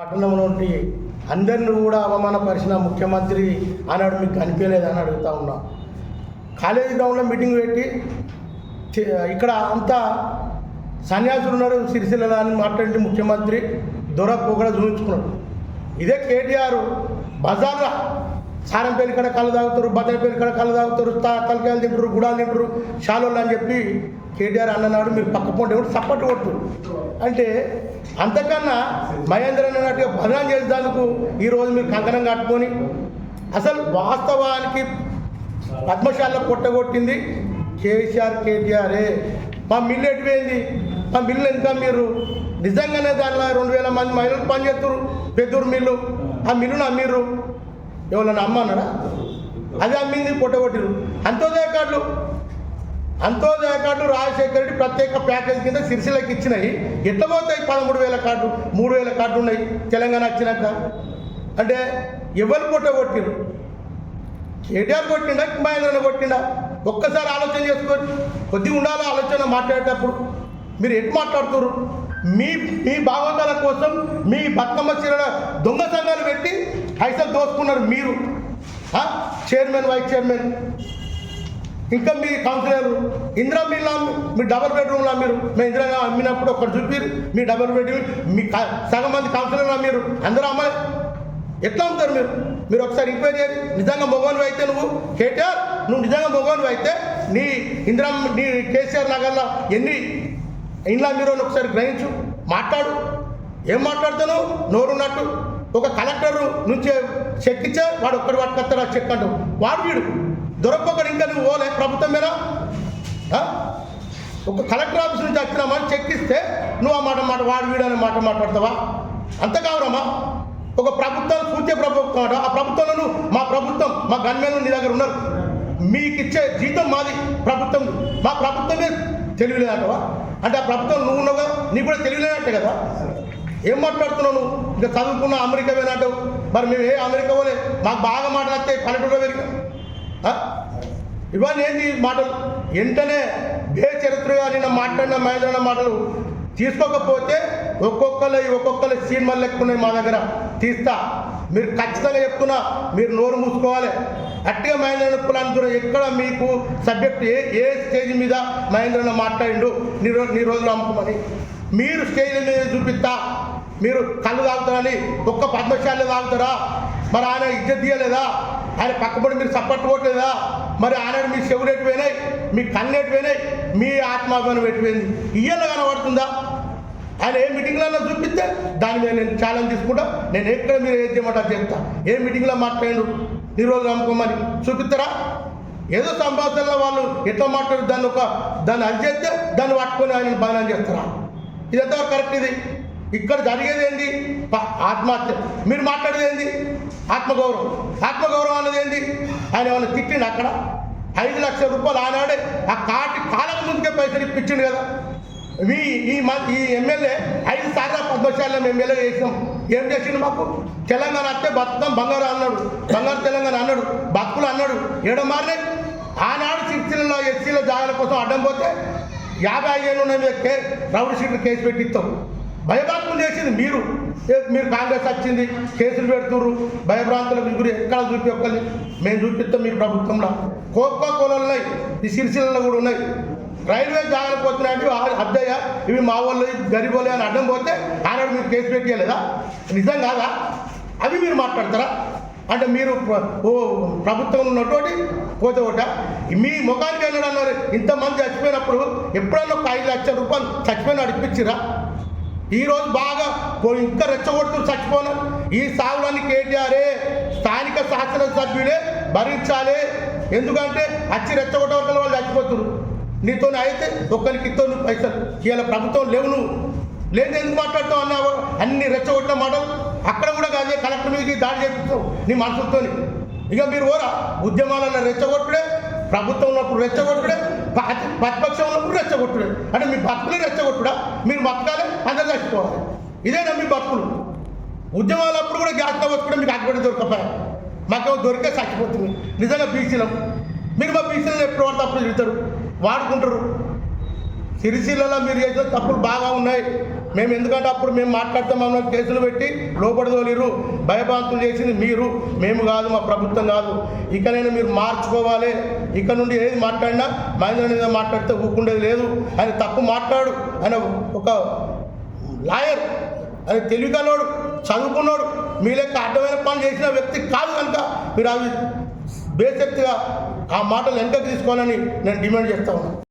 పట్టణంలో అందరిని కూడా అవమానపరిచిన ముఖ్యమంత్రి ఆనాడు మీకు కనిపించలేదని అడుగుతా ఉన్నా. కాలేజీ గ్రౌండ్లో మీటింగ్ పెట్టి ఇక్కడ అంతా సన్యాసులు ఉన్నారు సిరిసిల్ల అని మాట్లాడి ముఖ్యమంత్రి దొర కూడా చూపించుకున్నాడు. ఇదే కేటీఆర్ బజార్లో సారం పేరు కడ కళ్ళు తాగుతారు బద్దలపల్లి కడ కళ్ళు తాగుతారు తలకాయలు తింటారు గుడాలు తింటారు షాలోళ్ళు అని చెప్పి కేటీఆర్ అన్ననాడు మీరు పక్క పొంటే కూడా సపోర్ట్ కొట్టు. అంటే అంతకన్నా మహేంద్ర అన్నట్టుగా బదనాం చేసేందుకు ఈరోజు మీరు కంకణం కట్టుకొని అసలు వాస్తవానికి పద్మశాలలో కొట్టగొట్టింది కేసీఆర్ కేటీఆరే. మా మిల్లు ఎటుపోయింది మా మిల్లు ఇంకా మీరు? నిజంగానే దానిలో రెండు వేల మంది మహిళలు పనిచేస్తారు పెద్దూరు మిల్లు. ఆ మిల్లును అమ్మిర్రు. ఎవరన్నా అమ్మన్నారా అది అమ్మింది పొట్టగొట్టిరు. అంత్యోదయ కార్డులు. అంత్యోదయ కార్డు రాజశేఖర రెడ్డి ప్రత్యేక ప్యాకేజ్ కింద సిరిసిలకి ఇచ్చినాయి. ఎట్లా పోతాయి? పదమూడు వేల కార్డు మూడు వేల కార్డు ఉన్నాయి. తెలంగాణ వచ్చినాక. అంటే ఎవరు పొట్టగొట్టిరు? కేటీఆర్ కొట్టిండా? మహేంద్రని కొట్టిండా? ఒక్కసారి ఆలోచన చేసుకోండి. కొద్దిగా ఉండాలి ఆలోచన మాట్లాడేటప్పుడు? మీరు ఎటు మాట్లాడుతున్నారు మీ మీ భాగవతాల కోసం మీ బతుకమ్మ చీరల దొంగ సంఘాలు పెట్టి పైసలు దోసుకున్నారు మీరు. Chairman vice chairman. ఇంకా మీ కౌన్సిలర్ ఇందిరా మీలా మీ డబల్ బెడ్రూమ్లా మీరు. మేము ఇందిరా అమ్మినప్పుడు ఒకటి చూపిరు. మీ డబల్ బెడ్రూమ్ మీ సగం మంది కౌన్సిలర్లా మీరు. అందరూ అమ్మాయి ఎట్లా అమ్ముతారు మీరు? మీరు ఒకసారి ఎంక్వైరీ చేయండి. నిజంగా మొగోనివి అయితే నువ్వు? కేటీఆర్ నువ్వు నిజంగా మొగోనివి అయితే నీ ఇందిరా నీ కేసీఆర్ నగర్లో ఎన్ని ఇండ్లా మీరు అని ఒకసారి గ్రహించు. మాట్లాడు. ఏం మాట్లాడుతాను నోరున్నట్టు. ఒక కలెక్టర్ నుంచి చెక్ ఇచ్చే వాడు ఒక్కడి పట్టుకొస్తాడు ఆ చెక్ అంటూ వాడు వీడు. దొరకొకడు ఇంకా నువ్వు ఓలే ప్రభుత్వం మీద? ఒక కలెక్టర్ ఆఫీస్ నుంచి వచ్చినామని చెక్ ఇస్తే నువ్వు ఆ మాట మాట వాడు వీడు అనే మాట మాట్లాడతావా? అంత కావరమ్మా. ఒక ప్రభుత్వం సూచ్య ప్రభుత్వం అట. ఆ ప్రభుత్వంలో నువ్వు మా ప్రభుత్వం మా గన్మెన్లు నీ దగ్గర ఉన్నారు. మీకు ఇచ్చే జీతం మాది ప్రభుత్వం. మా ప్రభుత్వమే తెలియలేదంటవా అంటే ఆ ప్రభుత్వం నువ్వు ఉన్నావు కదా నీకు కూడా తెలియలేనట్టే కదా? ఏం మాట్లాడుతున్నావు నువ్వు? ఇంకా చదువుకున్న అమెరికా పోయినట్టు మరి మేము ఏ అమెరికా పోలే? మాకు బాగా మాట్లాడితే పల్లెటూరులో పెరిగా ఇవన్నీ ఏంటి మాటలు? వెంటనే బేచరిత్రగా నిన్న మాట్లాడిన మహేంద్రన్న మాటలు తీసుకోకపోతే ఒక్కొక్కరు ఒక్కొక్కరు సీన్మల్ లెక్కున్నాయి మా దగ్గర. తీస్తా. మీరు ఖచ్చితంగా చెప్తున్నా మీరు నోరు మూసుకోవాలి. అట్టిగా మహేంద్రన్న కులాంతులు ఎక్కడ మీకు సబ్జెక్ట్ ఏ ఏ స్టేజ్ మీద మహేంద్రన్న మాట్లాడిండు నీ రోజు నీ రోజులు అమ్ముకోమని. మీరు స్టేజ్ మీద చూపిస్తా. మీరు కళ్ళు తాగుతారని ఒక్క పద్మశాలలో తాగుతారా? మరి ఆయన ఇజ్జత్ తీయలేదా? ఆయన పక్కపడి మీరు సపోర్ట్ కొట్టలేదా మరి ఆయన మీ చెవులు ఎటుపోయినాయి మీ కళ్ళు ఎటుపోయినాయి మీ ఆత్మాభిమానం ఎటుపోయింది ఇయ్యల కనబడుతుందా? ఆయన ఏ మీటింగ్లలో చూపిస్తే దాని మీద నేను ఛాలెంజ్ తీసుకుంటా. నేను ఎక్కడ మీరు ఏం చేయమంటారు చెప్తా ఏ మీటింగ్లో మాట్లాడు ఈరోజు రోజు నమ్ముకోమని. చూపిస్తారా? ఏదో సంభాషణలో వాళ్ళు ఎట్లా మాట్లాడు దాన్ని ఒక దాన్ని అది చేస్తే దాన్ని పట్టుకొని ఆయన బాధనం చేస్తారా? ఇది ఎంత కరెక్ట్ ఇది. ఇక్కడ జరిగేది ఏంటి ఆత్మహత్య. మీరు మాట్లాడేది ఏంది? ఆత్మగౌరవం. ఆత్మగౌరవం అన్నది ఏంది? ఆయన ఏమైనా తిట్టిండు అక్కడ? ఐదు లక్షల రూపాయలు ఆనాడే ఆ కాటి కాలం ముందుకే పైసలు ఇప్పించిండు కదా. మీ ఈ మా ఈ ఎమ్మెల్యే ఐదు సార్లు పద్మశాల ఎమ్మెల్యే చేసినాం. ఏం చేసిండు మాకు? తెలంగాణ వస్తే బతుకం బంగారు అన్నాడు. బంగారు తెలంగాణ అన్నాడు. బతుకులు అన్నాడు. ఏడో మారలే ఆనాడు సిక్స్టీలలో ఎస్సీల జాగాల కోసం అడ్డం పోతే యాభై ఐదేళ్ళు ఉన్న మీద కే రౌడీ షీట్లు కేసు పెట్టిస్తాం. భయభ్రాంతులు చేసింది మీరు. మీరు కాంగ్రెస్ వచ్చింది కేసులు పెడుతుర్రు భయభ్రాంతుల గురి ఎక్కడ చూపి మేము చూపిస్తాం మీ ప్రభుత్వంలో. కోకో కోలలు ఉన్నాయి ఈ సిరిసిల్లలో కూడా ఉన్నాయి. రైల్వే జాగాలకు పోతున్నాయంటే అద్దయ్య ఇవి మా వాళ్ళు గరిబోలే అని అడ్డం పోతే ఆనాడు మీరు కేసు పెట్టలేదా నిజం కాదా? అవి మీరు మాట్లాడతారా? అంటే మీరు ఓ ప్రభుత్వం ఉన్నటువంటి పోతే ఒకట. మీ ముఖానికి వెళ్ళడం అన్నారు? ఇంతమంది చచ్చిపోయినప్పుడు ఎప్పుడన్నా ఒక ఐదు లక్షల రూపాయలు చచ్చిపోయిన అడిపించిరా ఈరోజు బాగా ఇంకా రెచ్చగొడుతూ చచ్చిపోను. ఈ సాగులని కేటీఆరే స్థానిక శాసనసభ్యులే భరించాలి. ఎందుకంటే అచ్చి రెచ్చగొట్టే వరకు వాళ్ళు చచ్చిపోతున్నారు నీతో అయితే ఒక్కరికి ఇతో నువ్వు పైసలు. ఇవాళ ప్రభుత్వం లేవు నువ్వు. లేదు ఎందుకు మాట్లాడుతావు అన్నావు? అన్ని రెచ్చగొట్టిన మాటలు అక్కడ కూడా కాదే కలెక్టర్ మీదకి దాడి చేపిస్తావు నీ మనసుతో ఇక మీరు ఓరా ఉద్యమాలలో రెచ్చగొట్టుడే ప్రభుత్వం ఉన్నప్పుడు రెచ్చగొట్టుడే ప్రతిపక్షం ఉన్నప్పుడు రెచ్చగొట్టుడే. అంటే మీ బతుకులే రెచ్చగొట్టుడా? మీరు బతకాలి అందరు చచ్చిపోవాలి. ఇదేనా మీ బతుకులు? ఉద్యమాలప్పుడు కూడా గ్యాస్ కూడా మీకు అక్కడ దొరకపోయా మాకు దొరికే చచ్చిపోతుంది. నిజంగా బీసీలం. మీరు మా బీసీలను ఎప్పుడు వాడితే అప్పుడు తిడతారు? వాడుకుంటారు. సిరిసిల్లలో మీరు చేసిన తప్పులు బాగా ఉన్నాయి. మేము ఎందుకంటే అప్పుడు మేము మాట్లాడతామన్న కేసులు పెట్టి లోపడి భయభ్రాంతులు చేసింది మీరు. మేము కాదు మా ప్రభుత్వం కాదు. ఇకనైనా మీరు మార్చుకోవాలి. ఇక నుండి ఏది మాట్లాడినా మహేంద్ర మీద మాట్లాడితే ఊకుండేది లేదు. ఆయన తప్పు మాట్లాడు. ఆయన ఒక లాయర్. ఆయన తెలివికలోడు చదువుకున్నాడు. మీ లెక్క అడ్డమైన పని చేసిన వ్యక్తి కాదు కనుక మీరు అది బేసెక్తిగా ఆ మాటలు వెనకకి తీసుకోవాలని నేను డిమాండ్ చేస్తా ఉన్నాను.